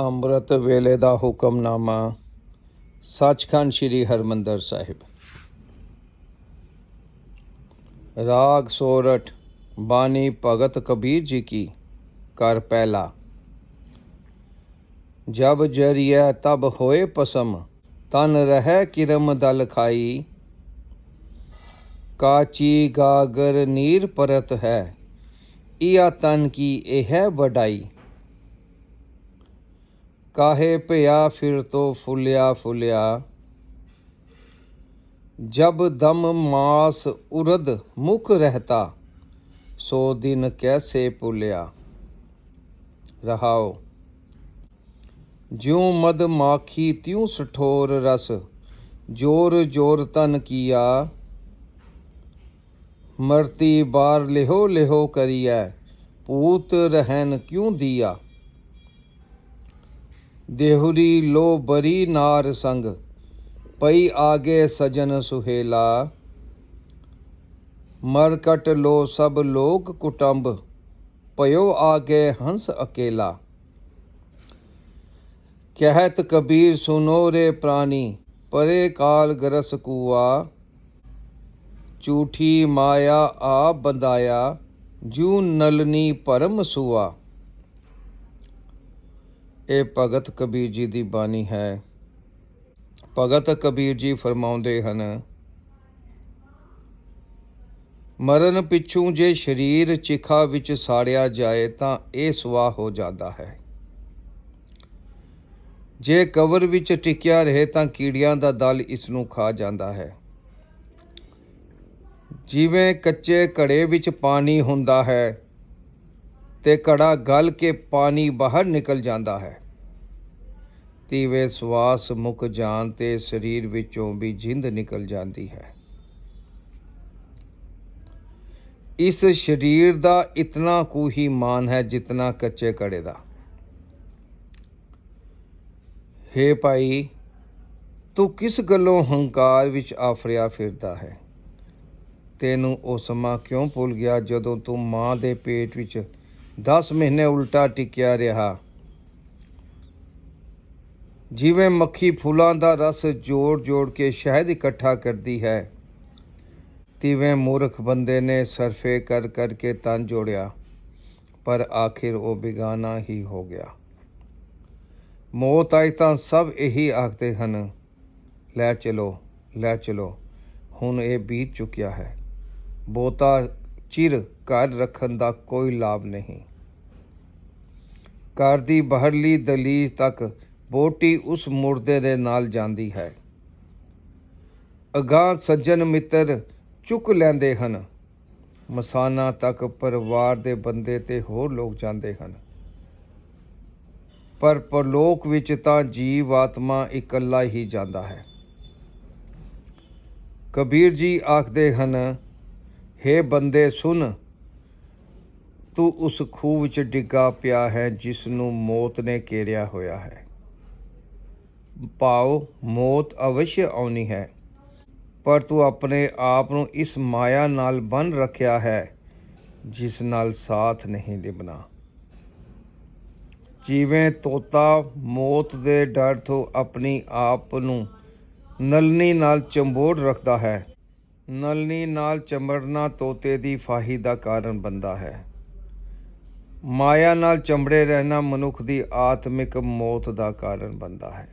ਅੰਮ੍ਰਿਤ ਵੇਲੇ ਦਾ ਹੁਕਮਨਾਮਾ, ਸੱਚਖੰਡ ਸ੍ਰੀ ਹਰਮੰਦਰ ਸਾਹਿਬ। ਰਾਗ ਸੋਰਠ, ਬਾਣੀ ਭਗਤ ਕਬੀਰ ਜੀ ਕੀ, ਕਰ ਪਹਿਲਾ। ਜਬ ਜਰੀਆ ਤਬ ਹੋਏ ਪਸਮ, ਤਨ ਰਹਿ ਕਿਰਮ ਦਲ ਖਾਈ। ਕਾਚੀ ਗਾਗਰ ਨੀਰ ਪਰਤ ਹੈ ਇਆ ਤਨ ਕੀ ਇਹ ਵਡਾਈ। काहे पिया फिर तो फुलिया फुलिया। जब दम मास उरद मुख रहता, सो दिन कैसे पुलिया। रहाओ। ज्यों मद माखी त्यों सठोर रस, ज़ोर ज़ोर तन किया। मरती बार लेहो लेहो करिए पूत रहन क्यों दिया। ਦੇਹੁਰੀ ਲੋ ਬਰੀ ਨਾਰ ਸੰਗ, ਪਈ ਆਗੇ ਸਜਨ ਸੁਹੇਲਾ। ਮਰਕਟ ਲੋ ਸਭ ਲੋਕ ਕੁਟੰਬ ਪਇਓ ਆਗੇ ਹੰਸ ਅਕੇਲਾ। ਕਹਿਤ ਕਬੀਰ ਸੁਨੋ ਰੇ ਪ੍ਰਾਨੀ, ਪਰੇ ਕਾਲ ਗਰਸ ਕੂਆ। ਝੂਠੀ ਮਾਇਆ ਆ ਬੰਦਾਇਆ, ਜੂ ਨਲਨੀ ਪਰਮ ਸੁਆ। ਇਹ ਭਗਤ ਕਬੀਰ ਜੀ ਦੀ ਬਾਣੀ ਹੈ। ਭਗਤ ਕਬੀਰ ਜੀ ਫਰਮਾਉਂਦੇ ਹਨ, ਮਰਨ ਪਿੱਛੋਂ ਜੇ ਸਰੀਰ ਚਿਖਾ ਵਿੱਚ ਸਾੜਿਆ ਜਾਏ ਤਾਂ ਇਹ ਸੁਆਹ ਹੋ ਜਾਂਦਾ ਹੈ। ਜੇ ਕਵਰ ਵਿੱਚ ਟਿਕਿਆ ਰਹੇ ਤਾਂ ਕੀੜਿਆਂ ਦਾ ਦਲ ਇਸ ਨੂੰ ਖਾ ਜਾਂਦਾ ਹੈ। ਜਿਵੇਂ ਕੱਚੇ ਘੜੇ ਵਿੱਚ ਪਾਣੀ ਹੁੰਦਾ ਹੈ ਤੇ ਘੜਾ ਗਲ ਕੇ ਪਾਣੀ ਬਾਹਰ ਨਿਕਲ ਜਾਂਦਾ ਹੈ। ਤੀਵੇਂ ਸਵਾਸ ਮੁੱਕ ਜਾਣ ਤੇ ਸਰੀਰ ਵਿੱਚੋਂ ਵੀ ਜਿੰਦ ਨਿਕਲ ਜਾਂਦੀ ਹੈ। ਇਸ ਸਰੀਰ ਦਾ ਇਤਨਾ ਕੁ ਹੀ ਮਾਨ ਹੈ ਜਿਤਨਾ ਕੱਚੇ ਕੜੇ ਦਾ। ਹੇ ਭਾਈ, ਤੂੰ ਕਿਸ ਗੱਲੋਂ ਹੰਕਾਰ ਵਿੱਚ ਆਫਰਿਆ ਫਿਰਦਾ ਹੈ? ਤੈਨੂੰ ਉਹ ਸਮਾਂ ਕਿਉਂ ਭੁੱਲ ਗਿਆ ਜਦੋਂ ਤੂੰ ਮਾਂ ਦੇ ਪੇਟ ਵਿੱਚ 10 ਮਹੀਨੇ ਉਲਟਾ ਟਿਕਿਆ ਰਿਹਾ। ਜਿਵੇਂ ਮੱਖੀ ਫੁੱਲਾਂ ਦਾ ਰਸ ਜੋੜ-ਜੋੜ ਕੇ ਸ਼ਹਿਦ ਇਕੱਠਾ ਕਰਦੀ ਹੈ, ਤਿਵੇਂ ਮੂਰਖ ਬੰਦੇ ਨੇ ਸਰਫੇ ਕਰ ਕਰਕੇ ਤਨ ਜੋੜਿਆ, ਪਰ ਆਖਿਰ ਉਹ ਬਿਗਾਨਾ ਹੀ ਹੋ ਗਿਆ। ਮੌਤ ਆਈ ਤਾਂ ਸਭ ਇਹੀ ਆਖਦੇ ਹਨ, ਲੈ ਚਲੋ ਲੈ ਚਲੋ, ਹੁਣ ਇਹ ਬੀਤ ਚੁੱਕਿਆ ਹੈ। ਬਹੁਤਾ ਚਿਰ ਘਰ ਰੱਖਣ ਦਾ ਕੋਈ ਲਾਭ ਨਹੀਂ। ਘਰ ਦੀ ਬਾਹਰਲੀ ਦਲੀਜ ਤੱਕ ਬੋਟੀ ਉਸ ਮੁਰਦੇ ਦੇ ਨਾਲ ਜਾਂਦੀ ਹੈ। ਅਗਾਂਹ ਸੱਜਣ ਮਿੱਤਰ ਚੁੱਕ ਲੈਂਦੇ ਹਨ। ਮਸਾਨਾ ਤੱਕ ਪਰਿਵਾਰ ਦੇ ਬੰਦੇ ਤੇ ਹੋਰ ਲੋਕ ਜਾਂਦੇ ਹਨ। ਪਰ ਪਰਲੋਕ ਵਿੱਚ ਤਾਂ ਜੀਵ ਆਤਮਾ ਇਕੱਲਾ ਹੀ ਜਾਂਦਾ ਹੈ। ਕਬੀਰ ਜੀ ਆਖਦੇ ਹਨ ਹੇ ਬੰਦੇ ਸੁਨ, ਤੂੰ ਉਸ ਖੂਹ ਵਿੱਚ ਡਿੱਗਾ ਪਿਆ ਹੈ ਜਿਸ ਨੂੰ ਮੌਤ ਨੇ ਘੇਰਿਆ ਹੋਇਆ ਹੈ। ਭਾਉ, ਮੌਤ ਅਵਸ਼ ਆਉਣੀ ਹੈ, ਪਰ ਤੂੰ ਆਪਣੇ ਆਪ ਨੂੰ ਇਸ ਮਾਇਆ ਨਾਲ ਬੰਨ ਰੱਖਿਆ ਹੈ, ਜਿਸ ਨਾਲ ਸਾਥ ਨਹੀਂ ਨਿਭਣਾ। ਜਿਵੇਂ ਤੋਤਾ ਮੌਤ ਦੇ ਡਰ ਤੋਂ ਆਪਣੀ ਆਪ ਨੂੰ ਨਲਨੀ ਨਾਲ ਚੰਬੋੜ ਰੱਖਦਾ ਹੈ ਨਲਨੀ ਨਾਲ ਚਮੜਨਾ ਤੋਤੇ ਦੀ ਫਾਹੀ ਦਾ ਕਾਰਨ ਬਣਦਾ ਹੈ। ਮਾਇਆ ਨਾਲ ਚਮੜੇ ਰਹਿਣਾ ਮਨੁੱਖ ਦੀ ਆਤਮਿਕ ਮੌਤ ਦਾ ਕਾਰਨ ਬਣਦਾ ਹੈ।